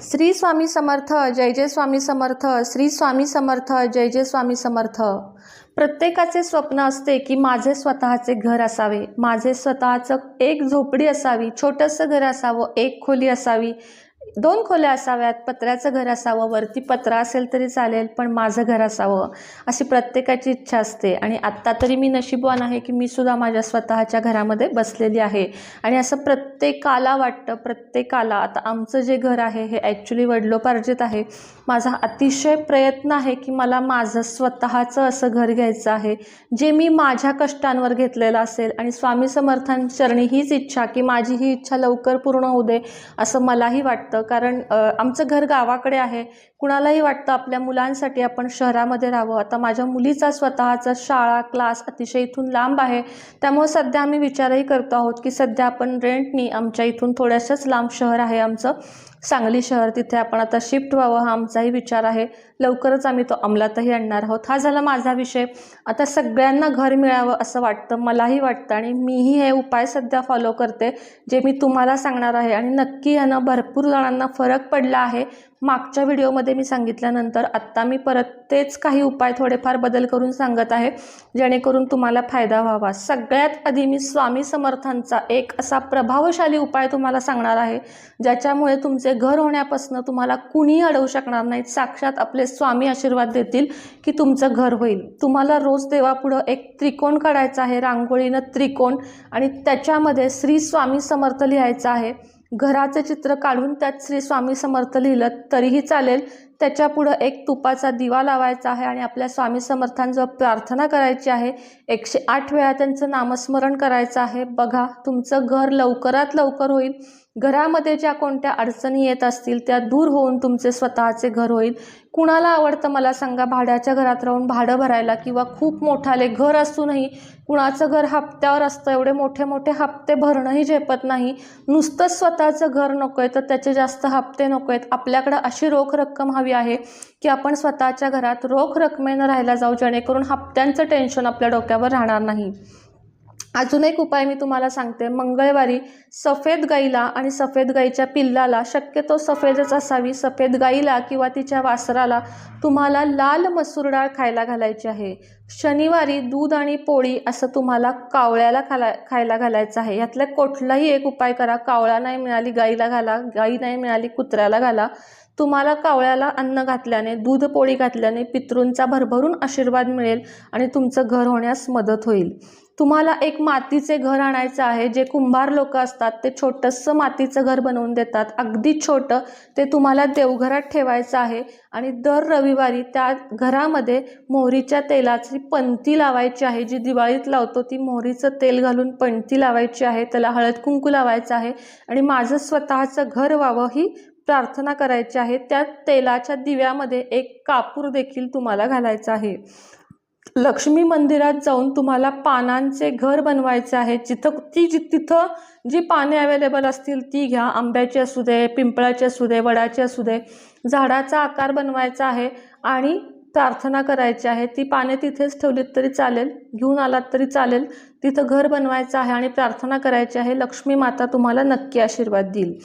श्री स्वामी समर्थ जय जय स्वामी समर्थ श्री स्वामी समर्थ जय जय स्वामी समर्थ. प्रत्येकाचे स्वप्न असते की माझे स्वतःचे घर असावे. माझे स्वतःचं एक झोपडी असावी छोटंसं घर असावं एक खोली असावी. दोन खोल्या असाव्यात पत्र्याचं घर असावं वरती पत्रा असेल तरी चालेल पण माझं घर असावं अशी प्रत्येकाची इच्छा असते. आणि आत्ता तरी मी नशीबवान आहे की मी सुद्धा माझ्या स्वतःच्या घरामध्ये बसलेली आहे. आणि असं प्रत्येकाला वाटतं प्रत्येकाला आता आमचं जे घर आहे हे ॲक्च्युली वडिलोपार्जित आहे. माझा अतिशय प्रयत्न आहे की मला माझं स्वतःचं असं घर घ्यायचं आहे जे मी माझ्या कष्टांवर घेतलेलं असेल. आणि स्वामी समर्थांचरणी हीच इच्छा की माझी ही इच्छा लवकर पूर्ण होऊ दे असं मलाही वाटतं. कारण आमचं घर गावाकडे आहे. कुणालाही वाटतं आपल्या मुलांसाठी आपण शहरामध्ये राहावं. आता माझ्या मुलीचा स्वतःचा शाळा क्लास अतिशय इथून लांब आहे. त्यामुळे सध्या आम्ही विचारही करतो आहोत की सध्या आपण रेंटनी आमच्या इथून थोड्याशाच लांब शहर आहे आमचं. सांगली शहर तिथे आपण आता शिफ्ट व्हावं हा आमचाही विचार आहे. लवकरच आम्ही तो अंमलातही आणणार आहोत. हा झाला माझा विषय. आता सगळ्यांना घर मिळावं असं वाटतं मलाही वाटतं आणि मीही हे उपाय सध्या फॉलो करते जे मी तुम्हाला सांगणार आहे. आणि नक्की यानं भरपूर जणांना फरक पडला आहे. मागच्या व्हिडिओमध्ये मी सांगितल्यानंतर आत्ता मी परत तेच काही उपाय थोडेफार बदल करून सांगत आहे जेणेकरून तुम्हाला फायदा व्हावा. सगळ्यात आधी मी स्वामी समर्थांचा एक असा प्रभावशाली उपाय तुम्हाला सांगणार आहे ज्याच्यामुळे तुमचे घर होण्यापासून तुम्हाला कुणीही अडवू शकणार नाहीत. साक्षात आपले स्वामी आशीर्वाद देतील की तुमचं घर होईल. तुम्हाला रोज देवापुढं एक त्रिकोण काढायचा आहे रांगोळीनं त्रिकोण आणि त्याच्यामध्ये श्री स्वामी समर्थ लिहायचं आहे. घराचं चित्र काढून त्यात श्री स्वामी समर्थ लिहिलं तरीही चालेल. त्याच्या पुढं एक तुपाचा दिवा लावायचा आहे आणि आपल्या स्वामी समर्थांजवळ प्रार्थना करायची आहे. एकशे आठ वेळा त्यांचं नामस्मरण करायचं आहे. बघा तुमचं घर लवकरात लवकर होईल. घरामध्ये ज्या कोणत्या अडचणी येत असतील त्या दूर होऊन तुमचे स्वतःचे घर होईल. कुणाला आवडतं मला सांगा. भाड्याच्या घरात राहून भाडं भरायला किंवा खूप मोठाले घर असूनही कुणाचं घर हप्त्यावर असतं. एवढे मोठे मोठे हप्ते भरणंही झेपत नाही. नुसतंच स्वतःचं घर नको आहे तर त्याचे जास्त हप्ते नको आहेत आपल्याकडं अशी रोख रक्कम हवी आहे की आपण स्वतःच्या घरात रोख रकमेनं राहायला जाऊ जेणेकरून हप्त्यांचं टेन्शन आपल्या डोक्यावर राहणार नाही. अजून एक उपाय मी तुम्हाला सांगते. मंगळवारी सफेद गाईला आणि सफेद गाईच्या पिल्लाला शक्यतो सफेदच असावी सफेद गाईला किंवा तिच्या वासराला तुम्हाला लाल मसूर डाळ खायला घालायची आहे. शनिवारी दूध आणि पोळी असं तुम्हाला कावळ्याला खाला खायला घालायचं आहे. यातला कुठलाही एक उपाय करा. कावळा नाही मिळाली गाईला घाला. गाई नाही मिळाली कुत्र्याला घाला. तुम्हाला कावळ्याला अन्न घातल्याने दूध पोळी घातल्याने पितृंचा भरभरून आशीर्वाद मिळेल आणि तुमचं घर होण्यास मदत होईल. तुम्हाला एक मातीचे घर आणायचं आहे जे कुंभार लोक असतात ते छोटंसं मातीचं घर बनवून देतात. अगदी छोटं ते तुम्हाला देवघरात ठेवायचं आहे आणि दर रविवारी त्या घरामध्ये मोहरीच्या तेलाची पंती लावायची आहे. जी दिवाळीत लावतो ती मोहरीचं तेल घालून पंती लावायची आहे त्याला हळद कुंकू लावायचं आहे आणि माझं स्वतःचं घर व्हावं ही प्रार्थना करायची आहे त्या तेलाच्या दिव्यामध्ये एक कापूर देखील तुम्हाला घालायचा आहे. लक्ष्मी मंदिरात जाऊन तुम्हाला पानांचे घर बनवायचे आहे. जिथं ती जि तिथं जी पाने अवेलेबल असतील ती घ्या. आंब्याची असू दे पिंपळाची असू दे वडाची असू दे झाडाचा आकार बनवायचा आहे आणि प्रार्थना करायची आहे. ती पाने तिथेच ठेवलीत तरी चालेल घेऊन आलात तरी चालेल. तिथं घर बनवायचं आहे आणि प्रार्थना करायची आहे. लक्ष्मी माता तुम्हाला नक्की आशीर्वाद देईल.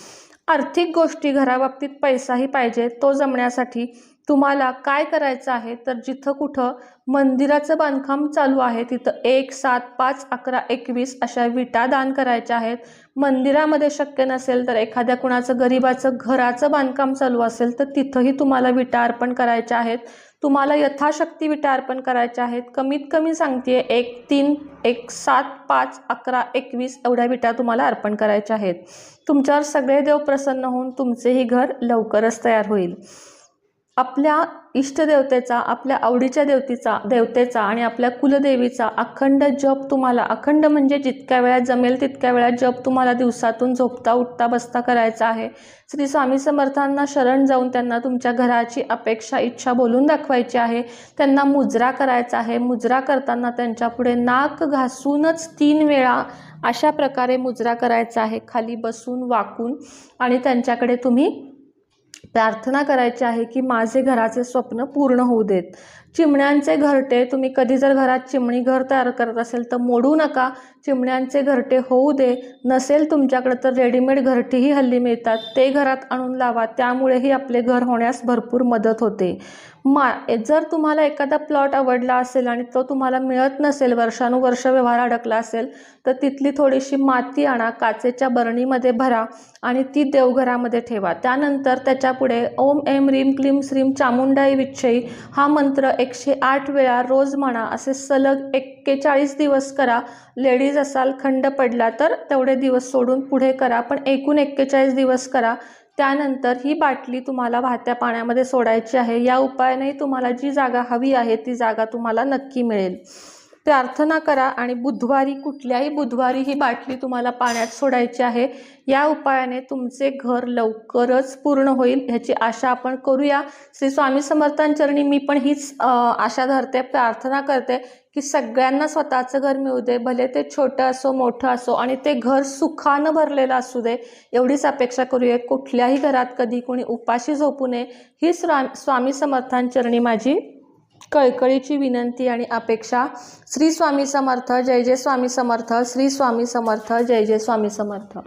आर्थिक गोष्टी घराबाबतीत पैसाही पाहिजे तो जमण्यासाठी तुम्हाला काय करायचं आहे? तर जिथं कुठं मंदिराचं बांधकाम चालू आहे तिथं एक सात पाच अकरा एकवीस अशा विटा दान करायच्या आहेत. मंदिरामध्ये शक्य नसेल तर एखाद्या कुणाचं गरिबाचं घराचं बांधकाम चालू असेल तर तिथंही तुम्हाला विटा अर्पण करायच्या आहेत. तुम्हाला यथाशक्ती विटा अर्पण करायच्या आहेत. कमीत कमी सांगते एक तीन एक सात पाच अकरा एकवीस एवढ्या विटा तुम्हाला अर्पण करायच्या आहेत. तुमच्यावर सगळे देव प्रसन्न होऊन तुमचेही घर लवकरच तयार होईल. आपल्या इष्टदेवतेचा आपल्या आवडीच्या देवतीचा देवतेचा आणि आपल्या कुलदेवीचा अखंड जप तुम्हाला अखंड म्हणजे जितक्या वेळा जमेल तितक्या वेळा जप तुम्हाला दिवसातून झोपता उठता बसता करायचा आहे. श्री स्वामी समर्थांना शरण जाऊन त्यांना तुमच्या घराची अपेक्षा इच्छा बोलून दाखवायची आहे. त्यांना मुजरा करायचा आहे. मुजरा करताना त्यांच्यापुढे नाक घासूनच तीन वेळा अशा प्रकारे मुजरा करायचा आहे. खाली बसून वाकून आणि त्यांच्याकडे तुम्ही प्रार्थना करायची आहे की माझे घराचे स्वप्न पूर्ण होऊ देत. चिमण्यांचे घरटे तुम्ही कधी जर घरात चिमणी घर तयार करत असेल तर मोडू नका. चिमण्यांचे घरटे होऊ दे. नसेल तुमच्याकडे तर रेडीमेड घरटीही हल्ली मिळतात. ते घरात आणून लावा. त्यामुळेही आपले घर होण्यास भरपूर मदत होते. मा जर तुम्हाला एखादा प्लॉट आवडला असेल आणि तो तुम्हाला मिळत नसेल वर्षानुवर्ष व्यवहार अडकला असेल तर तिथली थोडीशी माती आणा काचेच्या बरणीमध्ये भरा आणि ती देवघरामध्ये ठेवा. त्यानंतर त्याच्यापुढे ओम एम रीम क्लीम श्रीम चामुंडाई विच्छई हा मंत्र एकशे आठ वेळा रोज म्हणा असे सलग एक्केचाळीस दिवस करा. लेडीज असाल खंड पडला तर तेवढे दिवस सोडून पुढे करा पण एकूण एक्केचाळीस दिवस करा. त्यानंतर ही बाटली तुम्हाला वाहत्या पाण्यामध्ये सोडायची आहे. या उपायाने तुम्हाला जी जागा हवी आहे ती जागा तुम्हाला नक्की मिळेल. प्रार्थना करा आणि बुधवारी कुठल्याही बुधवारी ही बाटली तुम्हाला पाण्यात सोडायची आहे या उपायाने तुमचे घर लवकरच पूर्ण होईल ह्याची आशा आपण करूया. श्री स्वामी समर्थांचरणी मी पण हीच आशा धरते प्रार्थना करते की सगळ्यांना स्वतःचं घर मिळू दे भले ते छोटं असो मोठं असो आणि ते घर सुखानं भरलेलं असू दे एवढीच अपेक्षा करूया. कुठल्याही घरात कधी कोणी उपाशी झोपू नये. ही स्वा स्वामी समर्थांचरणी माझी कळकळीची विनंती आणि अपेक्षा. श्री स्वामी समर्थ जय जय स्वामी समर्थ श्री स्वामी समर्थ जय जय स्वामी समर्थ.